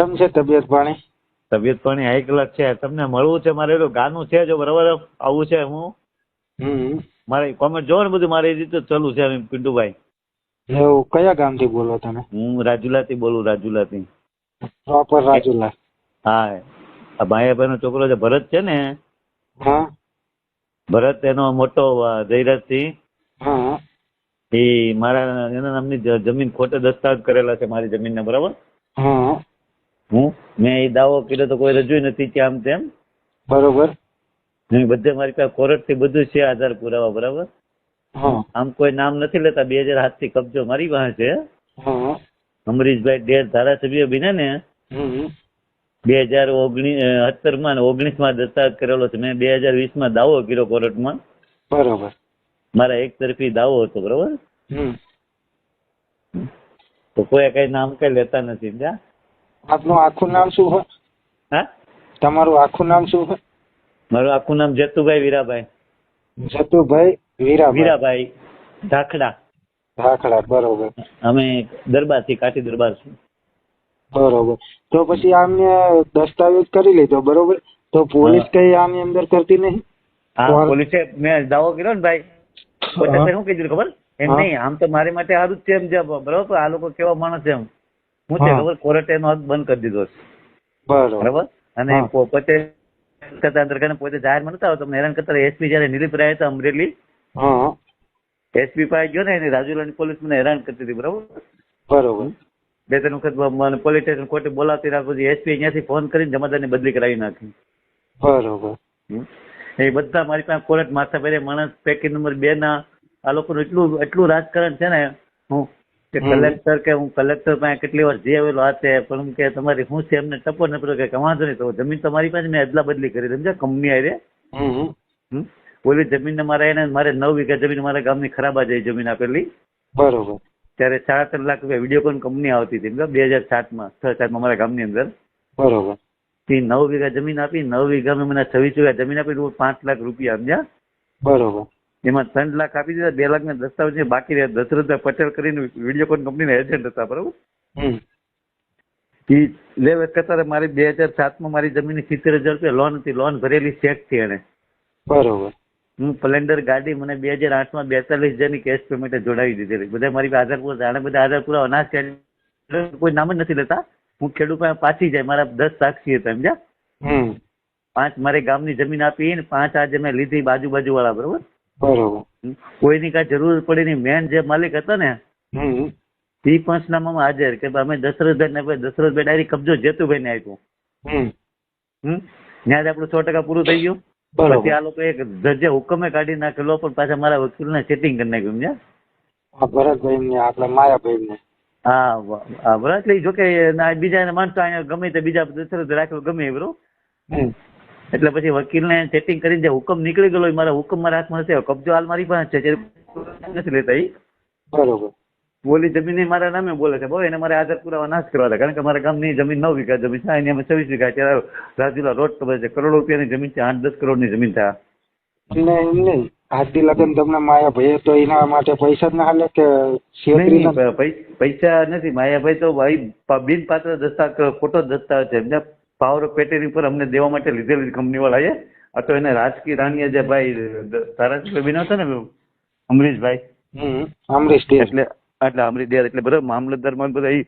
કેમ છે તબિયત પાણી? તબિયત પાણી હાઈ ક્લાસ છે. તમને મળવું છે મારે ગાનું છે જો બરાબર આવું છે હું. મારે કોમેન્ટ જોવો ને બધું મારી રીતે ચાલુ છે પિન્ટુભાઈ. એવું? કયા ગામથી બોલો તમે? હું રાજુલાથી બોલું રાજુલાથી. પ્રોપર રાજુલા. હા આ ભાઈ નો છોકરો છે ભરત છે ને? હા. ભરત એનો મોટો જયરાજ સિંહ એ મારા એના નામની જમીન ખોટે દસ્તાવેજ કરેલા છે મારી જમીનના બરાબર? હા. હું? મેં એ દાવો કર્યો તો કોઈ રજૂ નથી કે આમ તેમ. બરોબર. બધે મારી પાસે કોર્ટથી બધું છે આધાર પુરાવા બરાબર? આમ કોઈ નામ નથી લેતા બે હજાર હાથથી કબજો મારી પાસે છે. અમરીશભાઈ ડેર ધારાસભ્ય બીને ને બે હજાર ઓગણીસ સત્તરમાં ઓગણીસમાં દસ્તાવેજ કરેલો છે. મેં બે હજાર વીસમાં દાવો કર્યો કોર્ટમાં. બરોબર. મારા એક તરફી દાવો હતો બરોબર? હમ. તો કોઈ કઈ નામ કઈ લેતા નથી સમજ્યા? આપનું આખું નામ શું હોય? હા? તમારું આખું નામ શું હોય? મારું આખું નામ જતુભાઈ વીરાભાઈ. જતુભાઈ વીરાભાઈ. વીરાભાઈ ધાખડા. ધાખડા બરોબર. અમે દરબારથી કાઠી દરબાર છું. બરોબર. તો પછી આમને દસ્તાવેજ કરી લીધો બરોબર? તો પોલીસ કઈ આની અંદર કરતી નહીં? હા પોલીસે મેં દાવો કર્યો ને ભાઈ. શું કીધું ખબર? એમ નહીં આમ તો મારી માટે સારું જ છે એમ બરોબર? આ લોકો કેવા માણસ છે એમ. હું છે ખબર કોર્ટે નો બંધ કરી દીધો છે. બરાબર. અને પોતે કરતા અંદર પોતે જાહેરમાં નતા તમને હેરાન કરતા એસપી જયારે નિલીપ રહ્યા હતા અમરેલી એસપી પાસે ગયો ને એની રાજુલાની પોલીસ મને હેરાન કરતી હતી બરાબર? બરોબર. બે ત્રણ વખત મને પોલીસ સ્ટેશન કોર્ટે બોલાવતી રાખો પછી એસપી અહીંયાથી ફોન કરીને જમાદારની બદલી કરાવી નાખી. બરોબર. એ બધા મારી પાસે કોર્ટ માથા પેરે માણસ પેકેજ નંબર બે ના આ લોકોનું એટલું એટલું રાજકારણ છે ને હું કે કલેક્ટર કે હું કલેક્ટર પાસે કેટલી વાર જે આવેલો આ તે પણ કે તમારી શું છે એમને ટપો ને પડ્યો કે વાંધો નહીં તો જમીન તમારી પાસે મેં અદલા બદલી કરી. સમજ્યા? કંપની આરે. ઓલી જમીન મારે એને મારે નવ વીઘા જમીન મારા ગામની ખરાબ જઈ જમીન આપેલી. બરોબર. ત્યારે સાડા ત્રણ લાખ રૂપિયા વિડીયોકોન કંપની આવતી હતી? બે હજાર સાતમાં છ સાતમાં મારા ગામની અંદર. બરોબર. તે નવ વીઘા જમીન આપી નવ વીઘામાં મને છવ્વીસ વીઘા જમીન આપી પાંચ લાખ રૂપિયા સમજ્યા? બરોબર. એમાં ત્રણ લાખ આપી દીધા બે લાખ ના દસ્તાવેજ બાકી રહ્યા દશરથભાઈ પટેલ કરીને વિડીયોકોન કંપનીના એજન્ટ હતા બરોબર? ઈ એ લે કરતા મારી બે હજાર સાતમાં મારી જમીનની સિત્તેર હજાર રૂપિયા લોન હતી લોન ભરેલી ચેકથી એને બરોબર. હું સ્પ્લેન્ડર ગાડી મને બે હજાર આઠમાં બેતાલીસ હજારની કેશ પેમેન્ટ જોડાવી દીધેલી. બધા મારી આધાર પૂરા આને બધા આધાર પૂરા અનાજ કોઈ નામ જ નથી લેતા. હું ખેડૂત પાછી જાય. મારા દસ સાક્ષી હતા સમજ્યા? પાંચ મારે ગામની જમીન આપી ને પાંચ આજે મેં લીધી બાજુ બાજુ વાળા બરોબર? બરોબર. કોઈની કાંઈ જરૂર પડી નહીં. મેન જે માલિક હતો ને એ પંચનામામાં હાજર કે અમે દશરથભાઈ ને ભાઈ દશરથભાઈ ડાયરી કબજો જેતુભાઈ ને આપ્યો ત્યાં જ આપણું સો ટકા પૂરું થઈ ગયું. પછી આ લોકો એક જજે હુકમે કાઢી નાખેલો પણ પાછા મારા વકીલને સેટિંગ કરી નાખ્યું સમજ્યા? ભરતભાઈ ને આપડે માયાભાઈ ને હા બરાબર એટલે જો કે બીજા માણસો અહીંયા ગમે તે બીજા દશરથ રાખેલો ગમે એ બરોબર? એટલે પછી વકીલને સેટિંગ કરીને જે હુકમ નીકળી ગયેલો મારા હુકમ મારા હાથમાં નથી કબજો હાલ મારી પાસે છે નથી લેતા ઈ. બરોબર. બોલી જમીન મારા નામે બોલે છે બહુ એને મારે આધાર પુરાવા નાશ કરવા હતા કારણ કે મારા ગામની જમીન નવ વીઘા જમીન છે એની અમે છવ્વીસ વીઘા ત્યારે રાજુલા રોડ ખબર છે કરોડો રૂપિયાની જમીન છે આઠ દસ કરોડની જમીન થાય એમને એમ નહીં આજથી લગન તમને માયાભાઈ તો એના માટે પૈસા જ ના હાલે કે ના નથી માયાભાઈ તો ભાઈ બિનપાત્ર દસ્તાવેજ ખોટો દસ્તાવેજ છે. એમને પાવર ઓફ પર ઉપર અમને દેવા માટે લીધેલી કંપની વાળા આ તો એને રાજકીય રાણીએ જે ભાઈ ધારાસભ્ય બન્યો હતો ને અમરીશભાઈ? અમરીશ એટલે એટલે અમરીશ ડેર એટલે બધા મામલતદારમાં બધા એ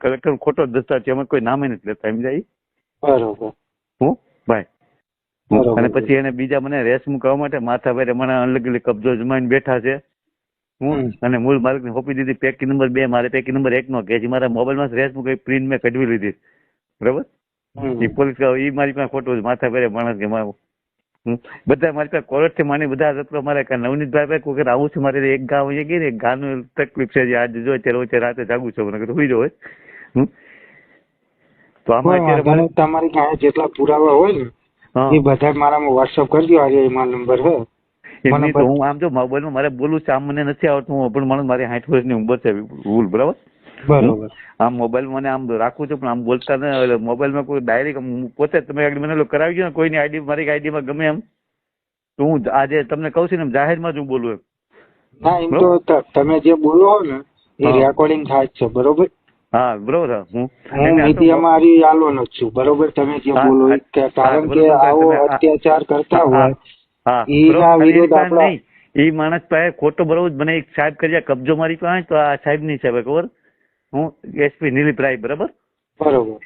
કલેક્ટર ખોટો દસ્તાવેજ છે અમે કોઈ નામે નથી લેતા સમજાય? બરોબર. હું? ભાઈ. અને પછી એને બીજા મને રેસ મુકાવવા માટે માથા ભાઈ મને અલગ કબજો જમાઈને બેઠા છે. હું. અને મૂળ માલિકને સોંપી દીધી પેકી નંબર બે મારે પેકી નંબર એક નો કે મારા મોબાઈલમાં રેસ મૂકી પ્રિન્ટ મેં કઢવી લીધી. બરાબર. એ પોલીસ એ મારી પાસે ખોટું માથા ભાઈ માણસ કે બધા મારી પાસે કોર્ટથી માની બધા જતો મારે કે નવનીતભાઈ ભાઈ કોઈ વખત આવું છું મારે એક ગામ એ ગઈ ને એક ગાનું તકલીફ છે આજે જો અત્યારે વચ્ચે રાતે જાગું છું. મને સુઈ જાઓ તો આમાં અત્યારે. તમારી પાસે જેટલા પુરાવા હોય ને એ બધા મારામાં વોટ્સઅપ કરજો. આજે એમાં નંબર છે. એમની તો હું આમ જો મોબાઈલમાં મારે બોલું છે આમ મને નથી આવડતું. હું પણ માણસ મારી સાઠ વર્ષની ઉંમર છે ભૂલ બરાબર? બરોબર આમ મોબાઈલ મને આમ રાખું છું પણ આમ બોલતા ને એટલે મોબાઈલમાં કોઈ ડાયરેક્ટ પોતે તમે આગળ મને કરાવી ગયો ને કોઈની આઈડી મારી આઈડીમાં ગમે એમ તો હું આજે તમને કહું છું ને જાહેર જાહેરમાં જ હું બોલું એમ હા એમ તો તમે જે બોલો હો ને એ. રેકોર્ડિંગ થાય છે બરોબર હા બરોબર હું મીડિયામાં હારી છું બરોબર તમે જે બોલો એ કે કારણ કે આવો અત્યાચાર કરતા હોય. ખાલી વિરુદ્ધ આપણા- નહીં. માણસ પાસે ખોટો બરોબર મને એક સાહેબ કરી કબજો મારી પાસે તો આ સાહેબની સાહેબ ખબર હું એસપી નીલીપરાય બરાબર? બરોબર.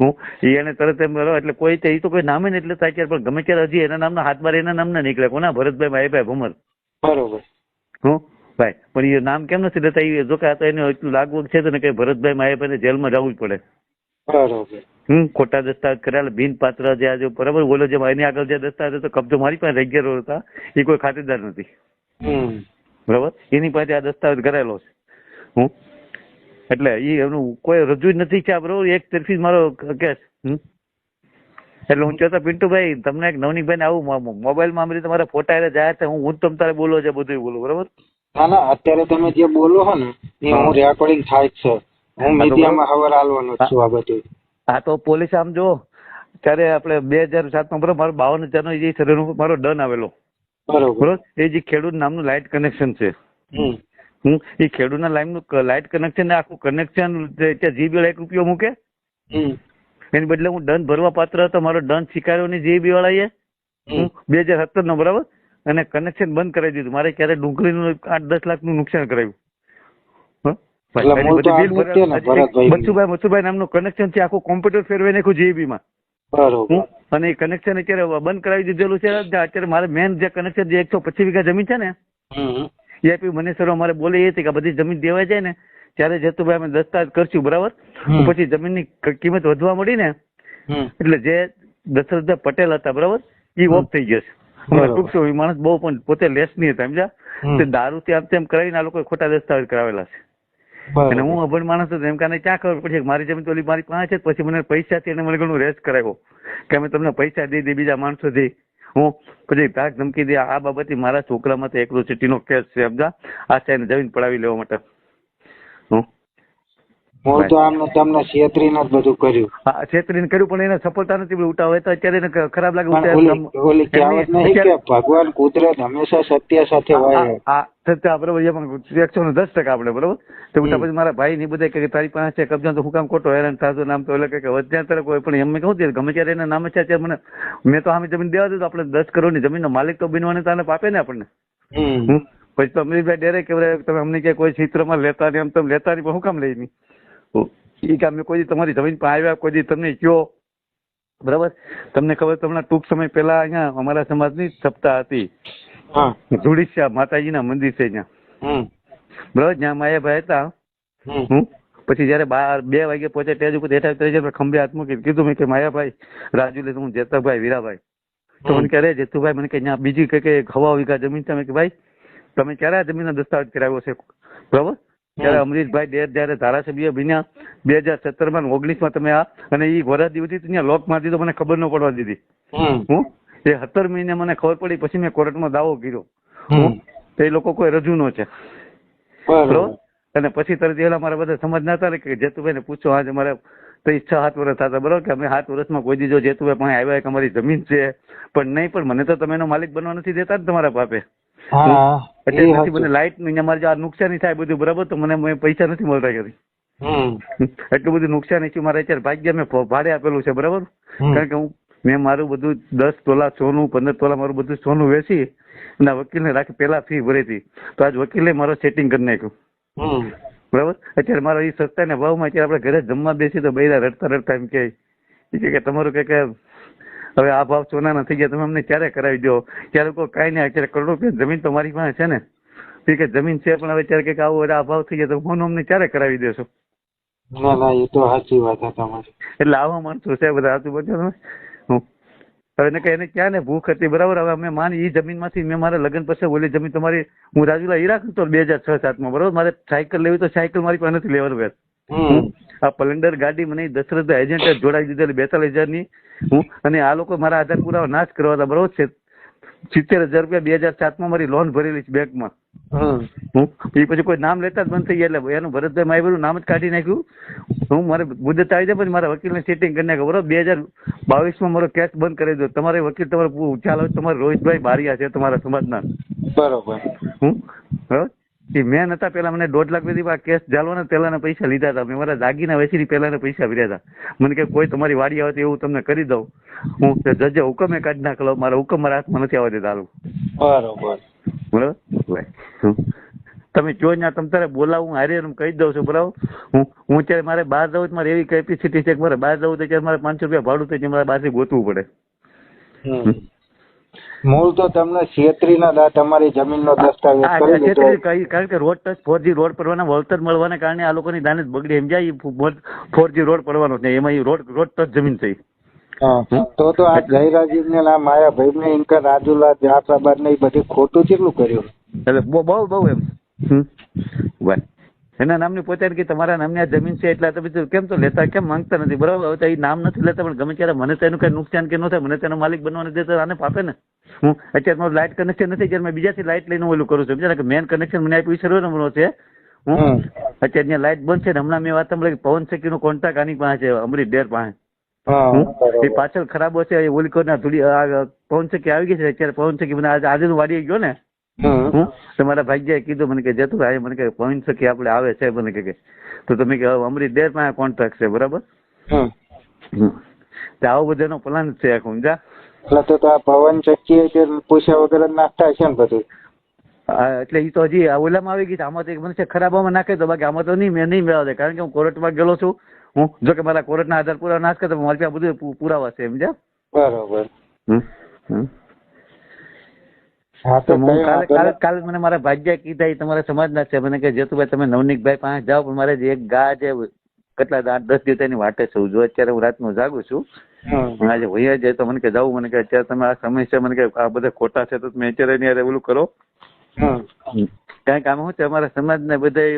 હું એને તરત એમ કરો એટલે કોઈ તો તો કોઈ નામે ને એટલે થાય ત્યારે પણ ગમે ત્યારે હજી એના નામના હાથ મારે એના નામના નીકળે. કોના? ભરતભાઈ માહીભાઈ ભમર. બરોબર. હું? ભાઈ પણ એ નામ કેમ નથી લેતા? એ જો કે આ તો એને એટલું લાગવું છે તો ને કે ભરતભાઈ માહીભાઈને જેલમાં જવું જ પડે. બરોબર. હમ ખોટા દસ્તાવેજ કરેલા બિન પાત્ર જે આજે બરાબર? બોલો જે એની આગળ જે દસ્તાવેજ હતો કબજો મારી પાસે રેગ્યુલર હતા એ કોઈ ખાતેદાર નથી. બરાબર? એની પાસે આ દસ્તાવેજ કરેલો છે. હું? એટલે એ એનું કોઈ રજૂ નથી છે બરોબર? એક તરફી મારો કેસ એટલે હું કહેતો પિન્ટુભાઈ તમને એક નવનીકભાઈ આવું મોબાઈલમાં આમ રીતે તમારા ફોટા એટલે જાય હું હું તમ તારે બોલો છે બધું બોલું બરોબર? ના ના અત્યારે તમે જે બોલો છો ને એ હા. રેકોર્ડિંગ થાય છે. હું તો મીડિયામાં ખબર આલવાનો છું આ બધું હા તો પોલીસ આમ જો ત્યારે આપણે બે હજાર સાતમાં બરોબર મારો બાવન હજારનો જે ઉપર મારો ડન આવેલો. બરોબર. બરોબર? એ જે ખેડૂત નામનું લાઇટ કનેક્શન છે. એ ખેડૂતના લાઈનનું લાઇટ કનેક્શન આખું કનેક્શન ત્યાં જીબી એક રૂપિયો મૂકે? એની બદલે હું દંડ ભરવા પાત્ર હતો મારો દંડ સ્વીકાર્યો નહીં જીબી વાળાએ બે હજાર સત્તર નો બરાબર? અને કનેક્શન બંધ કરાવી દીધું. મારે ક્યારે ડુંગળીનું આઠ દસ લાખનું નુકસાન કરાવ્યું બચુભાઈ મથુભાઈ નામનું કનેક્શન છે આખું કોમ્પ્યુટર ફેરવે નાખ્યું જીબી માં અને એ કનેક્શન અત્યારે બંધ કરાવી દીધેલું છે. અત્યારે મારે મેન જે કનેક્શન જે એકસો પચીસ વીઘા જમીન છે ને હમ એ આપી મને સર અમારે બોલે એ હતી કે બધી જમીન દેવાઈ જાય ને ત્યારે જેતુભાઈ અમે દસ્તાવેજ કરશું બરાબર? પછી જમીનની કિંમત વધવા મળી ને એટલે જે દશરથભાઈ પટેલ હતા બરાબર? એ ઓફ થઈ ગયો છે. ટૂંક એ માણસ બહુ પણ પોતે લેસ નહીં હતા સમજ્યા? તે દારૂ થી આમ તેમ કરાવીને આ લોકોએ ખોટા દસ્તાવેજ કરાવેલા છે. અને હું અભણ માણસ હતો એમ કાને ક્યાં ખબર પડશે મારી જમીન તો ઓલી મારી પાસે છે. પછી મને પૈસાથી એને મને ઘણું રેસ્ટ કરાવ્યો. કે અમે તમને પૈસા દઈ દે બીજા માણસોથી. હું પછી ભાગ ધમકી દે, આ બાબતે મારા છોકરામાં તો એક્રોસિટીનો કેસ છે અબજા આ સાહેબ જમીન પડાવી લેવા માટે. હું હું તો આમ તમને છેતરીને જ બધું કર્યું. હા છેતરીને કર્યું પણ એને સફળતા નથી મળી. ઉઠાવ તો અત્યારે એને ખરાબ લાગે ઓલી ઓલી કહેવત નહીં કે ભગવાન કુદરત હંમેશા સત્ય સાથે હોય સત્ય બરોબર એમાં એકસો ને દસ ટકા આપણે બરોબર? તો ઉઠા પછી મારા ભાઈ ની બધા કે તારી પાસે છે કબજા. તો હું કામ ખોટો હેરાન થાતો નામ તો એટલે કે વધ્યા ત્યારે કોઈ પણ એમ મેં કહું ગમે ત્યારે એના નામે છે ત્યારે મને મેં તો સામે જમીન દેવા દીધું આપણે દસ કરોડની જમીનનો માલિક તો બનવાને તાને પાપે ને આપણને. પછી તો અમરીશભાઈ ડેરે કે તમે અમને કે કોઈ ચિત્રમાં લેતા નહીં એમ તમે લેતા નહીં પણ હું કામ લઈ નહીં? એ કે અમે કોઈ તમારી જમીન પર આવ્યા કોઈ તમને કયો. બરાબર? તમને ખબર તમને ટૂંક સમય પહેલા અહીંયા અમારા સમાજની સપ્તાહ હતી. હા. માતાજીના મંદિર છે ત્યાં. બરાબર? જ્યાં માયાભાઈ હતા. હું પછી જયારે બાર બે વાગે પહોંચે ત્યાં ઉપર બેઠા ત્યારે જયારે ખંભે હાથ મૂકી કીધું મેં કે માયાભાઈ રાજુ લે હું જેતકભાઈ વીરાભાઈ. તો મને કહે જેતુભાઈ મને કે ત્યાં બીજી કઈ કઈ હવા વીઘા જમીન છે. મેં કે ભાઈ તમે ક્યારે આ જમીનનો દસ્તાવેજ કરાવ્યો છે? બરાબર? ત્યારે અમરીશભાઈ ડેર જયારે ધારાસભ્ય બન્યા બે હજાર સત્તરમાં ઓગણીસમાં તમે આ અને એ વરદી હતી ત્યાં લોક મારી દીધો મને ખબર ન પડવા દીધી. હું? એ સત્તર મહિને મને ખબર પડી પછી મેં કોર્ટમાં દાવો કર્યો. તો એ લોકો કોઈ રજૂ નો છે. અને પછી તરત એલા મારા બધા સમજ ના હતા કે કે જેતુભાઈને પૂછો આજે મારે તો છ સાત વર્ષ થતા બરોબર? કે અમે સાત વર્ષમાં કોઈ દીધો જેતુભાઈ પાસે આવ્યા કે અમારી જમીન છે પણ નહીં પણ મને તો તમે એનો માલિક બનવા નથી દેતા ને તમારા બાપે એટલે એ પછી હાચું. મને લાઈટની મારે આ નુકસાની થાય બધું બરાબર? તો મને મને પૈસા નથી મળતા કરી એટલું બધું નુકસાન છે મારે અત્યારે ભાગ્ય મેં ભાડે આપેલું છે બરાબર? કારણ કે હું મેં મારું બધું દસ તોલા સોનું પંદર તોલા મારું બધું સોનું વેચી અને વકીલ વકીલને રાખી પેલા ફી ભરી હતી તો આજ વકીલે મારો સેટિંગ કરી નાખ્યું. બરાબર? અત્યારે મારો એ સસ્તાના ભાવમાં અત્યારે આપણે ઘરે જમવા બેસી તો બૈરા રડતા રડતા એમ કહે. કે તમારું કે કે હવે આ ભાવ સોનાના થઈ ગયા તમે અમને ક્યારે કરાવી દો? ત્યારે કોઈ કાંઈ નહીં અત્યારે કરોડો રૂપિયા જમીન તો મારી પાસે છે ને. કે જમીન છે પણ હવે ત્યારે કે આવું આ ભાવ થઈ ગયા તો હું અમને ક્યારે કરાવી દેશો? ના ના એ તો સાચી વાત છે તમારી. એટલે આવા માણસો છે બધા આજુબાજુ તમે હું. હવે એને કઈ એને ક્યાં ને ભૂખ હતી બરાબર? હવે અમે માની એ જમીનમાંથી મેં મારા લગ્ન પછી ઓલી જમીન તમારી હું રાજુલા હીરા કરતો બે હજાર છ સાતમાં બરાબર? મારે સાયકલ લેવી તો સાયકલ મારી પાસે નથી લેવાનું હમ આ પલેન્ડર ગાડી મને દશરથ એજન્ટ જોડાઈ દીધેલી બેતાલીસ હજારની હું અને આ લોકો મારા આધાર પુરાવા નાશ કરવા હતા બરોબર છે? સિત્તેર હજાર રૂપિયા બે હજાર સાતમાં મારી લોન ભરેલી છે બેંકમાં. હું એ પછી કોઈ નામ લેતા જ બંધ થઈ ગયા એટલે એનું ભરતભાઈ માઈ નામ જ કાઢી નાખ્યું. હું મારે મુદત આવી જાય પછી મારા વકીલને સેટિંગ કરી નાખ્યું બરોબર? બે હજાર બાવીસમાં મારો કેસ બંધ કરી દો તમારે વકીલ તમારે ચાલો તમારે રોહિતભાઈ બારિયા છે તમારા સમાજના. બરોબર. હું બરોબર? એ મેન હતા પેલા મને દોઢ લાખ આ કેસ ચાલવાના પેલાના પૈસા લીધા હતા. મેં મારા દાગીના વેચીને પેલાના પૈસા ભર્યા હતા. મને કે કોઈ તમારી વાડી આવે તો એવું તમને કરી દઉં. હું જજે હુકમે કાઢી નાખલો મારા હુકમ મારા હાથમાં નથી આવવા દેતા બરોબર. બરોબર. તમે જો ના તમ તારે બોલાવું હારે એમ કહી દઉં છું બરાબર? હું હું અત્યારે મારે બહાર જવું મારે એવી કેપેસિટી છે કે મારે બહાર જવું તો મારે પાંચસો રૂપિયા ભાડું થાય છે મારે બહારથી ગોતવું પડે. મૂળ તો તમને છેતરીના દા તમારી જમીનનો દસ્તાવેજ કરી લીધો. કારણ કે road touch four G road પડવાના વળતર મળવાના કારણે આ લોકોની દાને બગડી. એમ જાય ફોર જી રોડ પડવાનો છે એમાં રોડ રોડ ટચ જમીન થઈ તો તો આ જયરાજીવ ને આ માયાભાઈ ને ઇનકા રાજુલા જાફરાબાદ ને એ બધી ખોટું કેટલું કર્યું? એટલે બહુ બહુ એમ. એના નામની પોતે કે તમારા નામની આ જમીન છે એટલે તમે કેમ તો લેતા કેમ માંગતા નથી? બરાબર હવે તો એ નામ નથી લેતા પણ ગમે ત્યારે મને તો એનું કઈ નુકસાન કે ન થાય મને તેનો માલિક બનવાને દે તો આને પાપે ને. હું અત્યારે મારું લાઇટ કનેક્શન નથી જ્યારે મેં બીજાથી લાઇટ લઈને ઓલું કરું છું. સમજ્યા કે મેન કનેક્શન મને આપ્યું સર્વે નંબરનો છે. હું. અત્યારે ત્યાં લાઇટ બંધ છે ને હમણાં મેં વાત સાંભળી પવન શેકી નો કોન્ટ્રાક્ટ આની પાસે છે અમરી ડેર પાસે. એ પાછળ ખરાબ હશે એ ઓલી કોરના થોડી પવન શેકી આવી ગઈ છે અત્યારે પવન શેકી મને આજે વાડી ગયો ને તમારા ભાગ્યએ કીધું મને કે જતું ભાઈ મને કે પવન સખી આપણે આવે છે. મને કે. તો તમે કે અમરી દેર પાસે કોન્ટ્રાક્ટ છે. બરાબર. તો આવો બધાનો પ્લાન છે આખું સમજા એટલે તો તો આ પવન ચક્કી કે પૂછ્યા વગર નાખતા છે ને બધું એટલે એ તો હજી આ ઓલામાં આવી ગઈ આમાં તો એક મને છે ખરાબામાં નાખે તો બાકી આમાં તો નહીં મેં નહીં મેળવે કારણ કે હું કોર્ટમાં ગયેલો છું. હું જો કે મારા કોર્ટના આધાર પુરાવા નાશ કરતો મારી પાસે બધું પુરાવા છે સમજ્યા? બરાબર. હમ. હમ. હા તો હું કાલે કાલે કાલે મને મારા ભાગ્ય કીધા એ તમારા સમાજના છે. મને કે જેતુભાઈ તમે નવનીકભાઈ પાસે જાઓ પણ મારે જે એક ગા છે કેટલા આઠ દસ દિવસ એની વાટે છું. જો અત્યારે હું રાતનું જાગું છું. હું. આજે વૈયા જાય તો મને કે જાવું મને કે અત્યારે તમે આ સમસ્યા મને કે આ બધા ખોટા છે તો તમે અત્યારે એની હારે ઓલું કરો. કારણ કે આમાં શું છે અમારા સમાજને બધા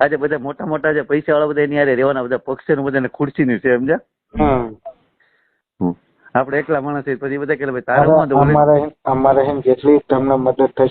આજે બધા મોટા મોટા જે પૈસા વાળા બધા એની હારે રહેવાના બધા પક્ષ બધા ખુરશી ની છે સમજ્યા. આપણે એકલા માણસ છીએ પછી બધા કે ભાઈ તારે અમારે અમારે એમ જેટલી તમને મદદ થશે